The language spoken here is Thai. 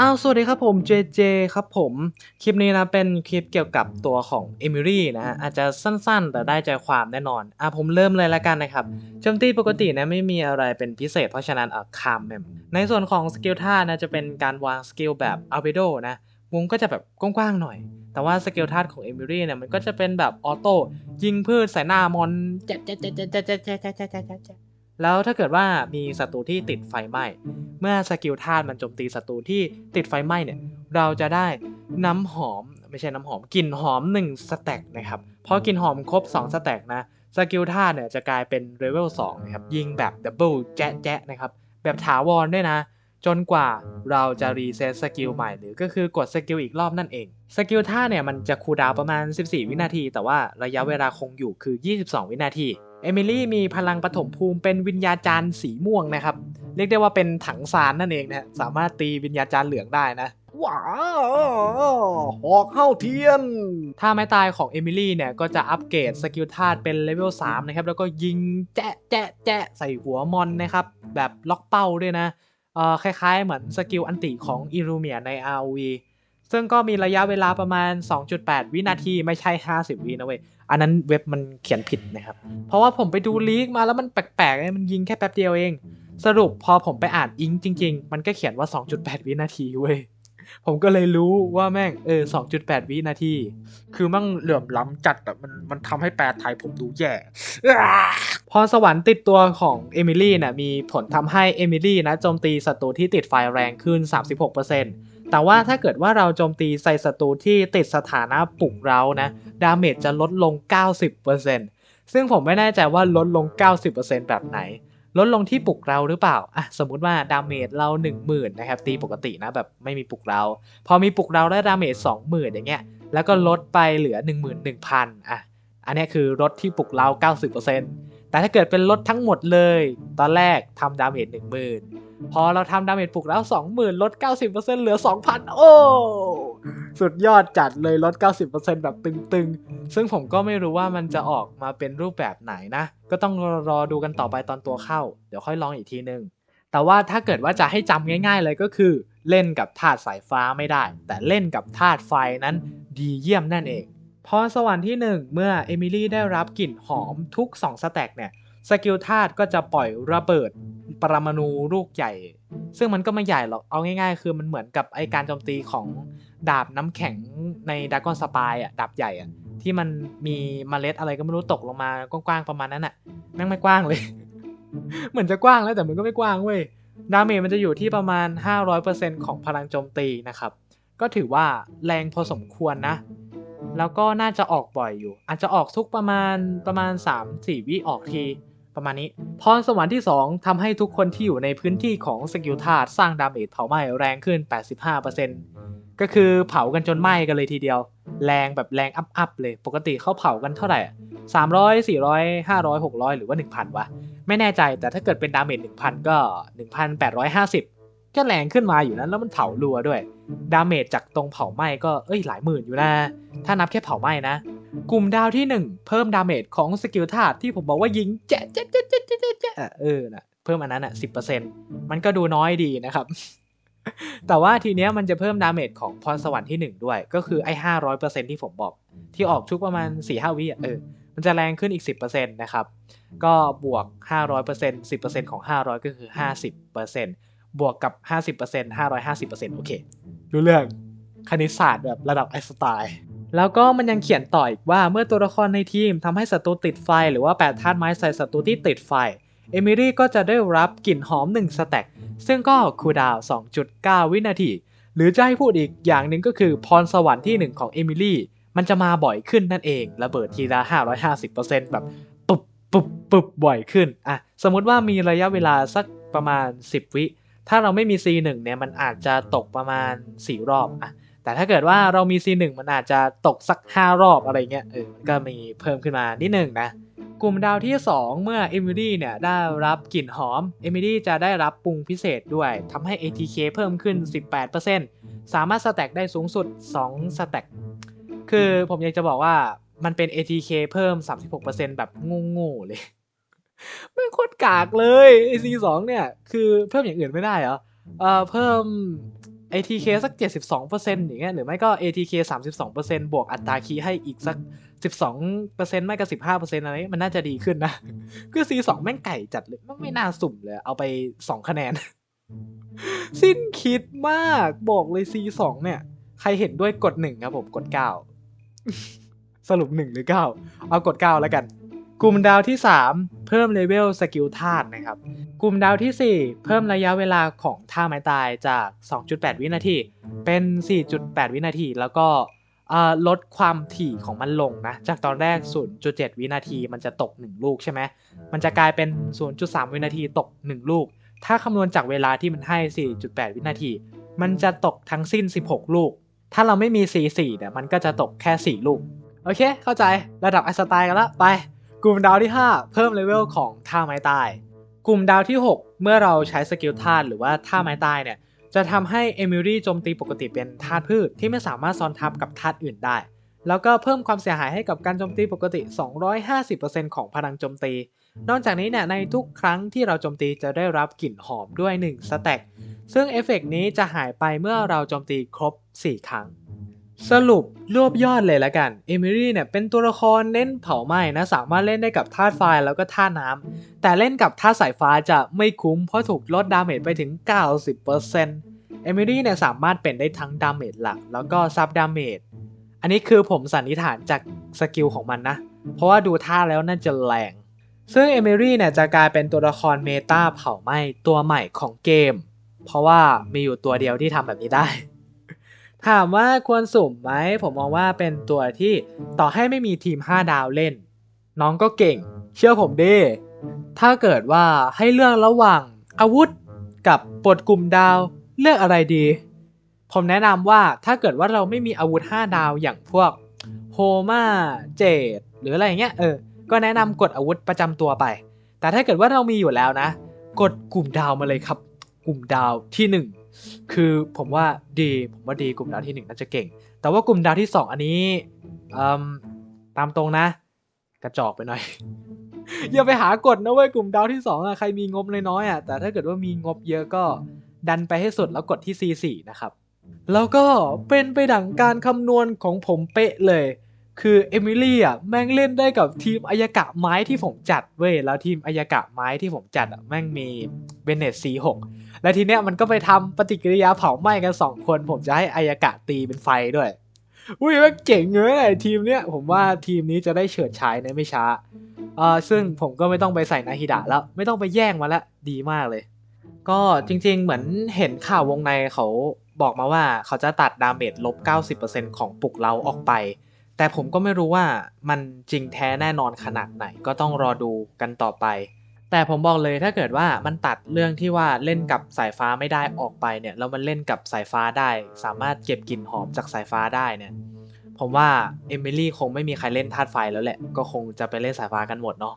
อ้าว สวัสดีครับผมเจเจครับผม คลิปนี้นะเป็นคลิปเกี่ยวกับตัวของเอมิลี่นะฮะอาจจะสั้นๆ แต่ได้ใจความแน่นอน อะผมเริ่มเลยล้วกันนะครับโจมตีปกตินะไม่มีอะไรเป็นพิเศษเพราะฉะนั้นอะคามแมมในส่วนของสกิลท่านะจะเป็นการวางสกิลแบบอัลเบโดนะวงก็จะแบบกว้างๆหน่อย แต่ว่าสกิลท่าของเอมิลี่เนี่ยมันก็จะเป็นแบบออโต้ยิงพืชใส่หน้ามอนแจ๊ะแจ๊ะแจ๊ะแจ๊ะแจ๊ะแจ๊ะแจ๊ะ แล้วถ้าเกิดว่ามีศัตรูที่ติดไฟไหม้ เมื่อสกิลธาตุมันโจมตีศัตรูที่ติดไฟไหม้เนี่ย เราจะได้น้ำหอมไม่ใช่น้ำหอมกลิ่นหอม1สแต็กนะครับพอกลิ่นหอมครบ2สแต็กนะสกิลธาตุเนี่ยจะกลายเป็นเลเวล2นะครับยิงแบบดับเบิลแจ๊ะแจ๊ะนะครับแบบถาวรด้วยนะ จนกว่าเราจะรีเซ็ตสกิลใหม่หรือก็คือกดสกิลอีกรอบนั่นเองสกิลท่าเนี่ยมันจะคูลดาวประมาณ 14 วินาที แต่ว่าระยะเวลาคงอยู่คือ 22 วินาที อมิลี่มีพลังปฐมภูมิเป็นวิญญาจารย์สีม่วงนะครับ เรียกได้ว่าเป็นถังซานนั่นเองนะสามารถตีวิญญาจารย์เหลืองได้นะว้าวหอกเข้าเทียน ถ้าไม้ตายของเอมิลี่เนี่ย ก็จะอัปเกรดสกิลธาตุเป็นเลเวล 3 นะครับ แล้วก็ยิงแจ๊ะแจ๊ะแจ๊ะใส่หัวมอนนะครับ แบบล็อกเป้าด้วยนะ เอ่อคล้ายๆ เหมือนสกิลอันติของอิรูเมียใน ROV ซึ่งก็มีระยะเวลาประมาณ 2.8 วินาทีไม่ใช่ 50 วินะเว้ย อันนั้นเว็บมันเขียนผิดนะครับ เพราะว่าผมไปดูลีกมาแล้วมันแปลกๆเลยมันยิงแค่แป๊บเดียวเอง สรุปพอผมไปอ่านอิงจริง ๆ มันก็เขียนว่า 2.8 วินาทีเว้ย ผมก็เลยรู้ว่าแม่งเออ 2.8 วินาที คือมั่งเหลื่อมล้ำจัดอะมันมันทำให้แปลไทยผมดูแย่พรสวรรค์ติดตัวของเอมิลี่นะมีผลทำให้เอมิลี่นะโจมตีศัตรูที่ติดไฟแรงขึ้น 36% แต่ว่าถ้าเกิดว่าเราโจมตีใส่ศัตรูที่ติดสถานะปลุกเรานะดาเมจจะลดลง 90%ซึ่งผมไม่แน่ใจว่าลดลง 90%แบบไหน ลดลงที่ปลุกเราหรือเปล่าอะสมมุติว่าดาเมจเรา 10,000นะครับตีปกตินะแบบไม่มีปลุกเรา พอมีปลุกเราได้ดาเมจ20,000 อย่างเงี้ยแล้วก็ลดไปเหลือ 11,000อะอันนี้คือลดที่ปลุกเรา 90%แต่ถ้าเกิดเป็นลดทั้งหมดเลย ตอนแรกทำดาเมจ10,000 พอเราทำดาเมจปลุกแล้ว 20,000 ลด 90%เหลือ 2,000 โอ้ สุดยอดจัดเลยลด 90%แบบตึงๆ ซึ่งผมก็ไม่รู้ว่ามันจะออกมาเป็นรูปแบบไหนนะ ก็ต้องรอดูกันต่อไปตอนตัวเข้า เดี๋ยวค่อยลองอีกทีนึง แต่ว่าถ้าเกิดว่าจะให้จำง่าย ๆ เลยก็คือ เล่นกับธาตุสายฟ้าไม่ได้ แต่เล่นกับธาตุไฟนั้นดีเยี่ยมนั่นเองพรสวรรค์ที่ 1 เมื่อเอมิลี่ได้รับกลิ่นหอมทุก 2 สแต็กเนี่ยสกิลธาตุก็จะปล่อยระเบิด ปรมาณูลูกใหญ่ ซึ่งมันก็ไม่ใหญ่หรอก เอาง่ายๆ คือมันเหมือนกับไอการโจมตีของดาบน้ำแข็งในดากอนสปายอะดาบใหญ่อะที่มันมีเมล็ดอะไรก็ไม่รู้ตกลงมากว้างๆประมาณนั้นอะแม่งไม่กว้างเลย เหมือนจะกว้างแล้วแต่มันก็ไม่กว้างเว้ยดาเมจมันจะอยู่ที่ประมาณ 500%ของพลังโจมตีนะครับ ก็ถือว่าแรงพอสมควรนะ แล้วก็น่าจะออกบ่อยอยู่ อาจจะออกทุกประมาณประมาณ 3-4 วิออกที ประมาณนี้พรสวรรค์ที่ 2ทำให้ทุกคนที่อยู่ในพื้นที่ของสกิลธาตุสร้างดาเมจเผาไหม้แรงขึ้น 85%ก็คือเผากันจนไหม้กันเลยทีเดียว แรงแบบแรงอัพๆเลย ปกติเขาเผากันเท่าไหร่อะ300 400 500 600 หรือว่า 1,000 วะ ไม่แน่ใจแต่ถ้าเกิดเป็นดาเมจ1,000 ก็ 1,850 ก็แรงขึ้นมาอยู่นั้นแล้วมันเผารัวด้วย ดาเมจจากตรงเผาไหม้ก็เอ้ยหลายหมื่นอยู่นะ ถ้านับแค่เผาไหม้นะ กลุ่มดาวที่ 1 เพิ่มดาเมจของสกิลธาตุที่ผมบอกว่ายิงแจ๊ะแจ๊ะแจ๊ะแจ๊ะแจ๊ะแจ๊ะเออนะเพิ่มอันนั้นอะ10%มันก็ดูน้อยดีนะครับ แต่ว่าทีเนี้ยมันจะเพิ่มดาเมจของพรสวรรค์ที่ 1 ด้วย ก็คือไอ้500%ที่ผมบอก ที่ออกทุกประมาณ4-5วิอะเออมันจะแรงขึ้นอีก 10%นะครับ ก็บวก 500% 10%ของ 500 ก็คือ 50%บวกกับ 50% 550%โอเค รู้เรื่องคณิตศาสตร์แบบระดับไอน์สไตน์ แล้วก็มันยังเขียนต่ออีกว่าเมื่อตัวละครในทีมทำให้ศัตรูติดไฟ หรือว่าแปดธาตุไม้ใส่ศัตรูที่ติดไฟ เอมิลี่ก็จะได้รับกลิ่นหอม 1 สแต็ก ซึ่งก็คูดาว 2.9 วินาที หรือจะให้พูดอีกอย่างหนึ่งก็คือพรสวรรค์ที่ 1 ของเอมิลี่มันจะมาบ่อยขึ้นนั่นเอง ระเบิดทีละ 550%แบบปุบปุบปุบบ่อยขึ้นอะสมมติว่ามีระยะเวลาสักประมาณ 10 วิ ถ้าเราไม่มี C1 เนี่ยมันอาจจะตกประมาณ 4 รอบอะ แต่ถ้าเกิดว่าเรามี C1 มันอาจจะตกสัก 5 รอบอะไรเงี้ยเออมันก็มีเพิ่มขึ้นมานิดหนึ่งนะ กลุ่มดาวที่ 2 เมื่อเอมิลี่เนี่ยได้รับกลิ่นหอมเอมิลี่จะได้รับปรุงพิเศษด้วยทำให้ ATK เพิ่มขึ้น 18%สามารถสแต็กได้สูงสุด 2 สแต็กคือผมอยากจะบอกว่ามันเป็น ATK เพิ่ม 36%แบบโง่ๆเลยไม่โคตรกากเลย AC2 เนี่ย คือเพิ่มอย่างอื่นไม่ได้เหรอเอ่อเพิ่ม ATK สัก 72%อย่างเงี้ยหรือไม่ก็ ATK 32%บวกอัตราคีย์ให้อีกสัก 12%ไม่ก็ 15%อะไรเงี้ยมันน่าจะดีขึ้นนะ คือ C2 แม่งไก่จัดเลยแม่งไม่น่าสุ่มเลย เอาไป 2 คะแนน สิ้นคิดมากบอกเลย C2 เนี่ย ใครเห็นด้วยกด 1 ครับผมกด 9 สรุป 1 หรือ 9 เอากด 9 แล้วกัน กลุ่มดาวที่ 3 เพิ่มเลเวลสกิลธาตุนะครับ กลุ่มดาวทีสี่ 4 เพิ่มระยะเวลาของท่าไม้ตายจาก 2.8 วินาที เป็น 4.8 วินาที แล้วก็ลดความถี่ของมันลงนะ จากตอนแรก 0.7 วินาทีมันจะตก 1 ลูกใช่ไหม มันจะกลายเป็น 0.3 วินาทีตก 1 ลูก ถ้าคำนวณจากเวลาที่มันให้ 4.8 วินาที มันจะตกทั้งสิ้น 16 ลูก ถ้าเราไม่มี C4 เนี่ย มันก็จะตกแค่ 4 ลูก โอเค เข้าใจ ระดับไอสไตล์กันละ ไป กลุ่มดาวที่ 5 เพิ่มเลเวลของท่าไม้ตาย กลุ่มดาวที่ 6 เมื่อเราใช้สกิลธาตุหรือว่าท่าไม้ตายเนี่ยจะทำให้เอมิลี่โจมตีปกติเป็นธาตุพืชที่ไม่สามารถซ้อนทับกับธาตุอื่นได้ แล้วก็เพิ่มความเสียหายให้กับการโจมตีปกติ 250%ของพลังโจมตี นอกจากนี้เนี่ยในทุกครั้งที่เราโจมตีจะได้รับกลิ่นหอมด้วย1สแต็กซึ่งเอฟเฟกต์นี้จะหายไปเมื่อเราโจมตีครบ 4 ครั้ง สรุปรวบยอดเลยละกัน เอมิลี่เนี่ยเป็นตัวละครเน้นเผาไหม้นะสามารถเล่นได้กับธาตุไฟแล้วก็ธาตุน้ำ แต่เล่นกับธาตุสายฟ้าจะไม่คุ้มเพราะถูกลดดาเมจไปถึง 90%เอมิลี่เนี่ยสามารถเป็นได้ทั้งดาเมจหลัก แล้วก็ซับดาเมจ อันนี้คือผมสันนิษฐานจากสกิลของมันนะ เพราะว่าดูท่าแล้วน่าจะแรง ซึ่งเอมิลี่เนี่ยจะกลายเป็นตัวละครเมตาเผาไหม้ตัวใหม่ของเกม เพราะว่ามีอยู่ตัวเดียวที่ทำแบบนี้ได้ ถามว่าควรสุ่มไหมผมมองว่าเป็นตัวที่ต่อให้ไม่มีทีม 5 ดาวเล่น น้องก็เก่ง เชื่อผมดิถ้าเกิดว่าให้เลือกระหว่างอาวุธกับปลดกลุ่มดาวเลือกอะไรดี ผมแนะนำว่าถ้าเกิดว่าเราไม่มีอาวุธ 5 ดาวอย่างพวกโฮมาเจดหรืออะไรเงี้ยเออ ก็แนะนำกดอาวุธประจำตัวไป แต่ถ้าเกิดว่าเรามีอยู่แล้วนะ กดกลุ่มดาวมาเลยครับ กลุ่มดาวที่หนึ่ง คือผมว่าดีผมว่าดีกลุ่มดาวที่หนึ่งน่าจะเก่ง แต่ว่ากลุ่มดาวที่สองอันนี้ตามตรงนะ กระจอกไปหน่อย อย่าไปหากดนะเว้ยกลุ่มดาวที่สองอะใครมีงบน้อยๆอะแต่ถ้าเกิดว่ามีงบเยอะก็ดันไปให้สุดแล้วกดที่ C4 นะครับ แล้วก็เป็นไปดังการคำนวณของผมเป๊ะเลย คือเอมิลี่อะแม่งเล่นได้กับทีมอายากะไม้ที่ผมจัดเว้ยแล้วทีมอายากะไม้ที่ผมจัดอะแม่งมีเบเนต C6 แล้วทีเนี้ยมันก็ไปทำปฏิกิริยาเผาไหม้กัน 2 คน ผมจะให้อายากะตีเป็นไฟด้วยอุ้ยแม่งเจ๋งเลยไอ้ทีมเนี้ยผมว่าทีมนี้จะได้เฉิดฉายในไม่ช้าอ่าซึ่งผมก็ไม่ต้องไปใส่นาฮิดะแล้วไม่ต้องไปแย่งมาล้วดีมากเลย ก็จริง ๆ เหมือนเห็นข่าววงในเขาบอกมาว่าเขาจะตัดดาเมจลบ90%ของปลุกเราออกไป แต่ผมก็ไม่รู้ว่ามันจริงแท้แน่นอนขนาดไหนก็ต้องรอดูกันต่อไป แต่ผมบอกเลยถ้าเกิดว่ามันตัดเรื่องที่ว่าเล่นกับสายฟ้าไม่ได้ออกไปเนี่ยแล้วมันเล่นกับสายฟ้าได้ สามารถเก็บกลิ่นหอมจากสายฟ้าได้เนี่ยผมว่าเอมิลี่คงไม่มีใครเล่นธาตุไฟแล้วแหละ ก็คงจะไปเล่นสายฟ้ากันหมดเนาะ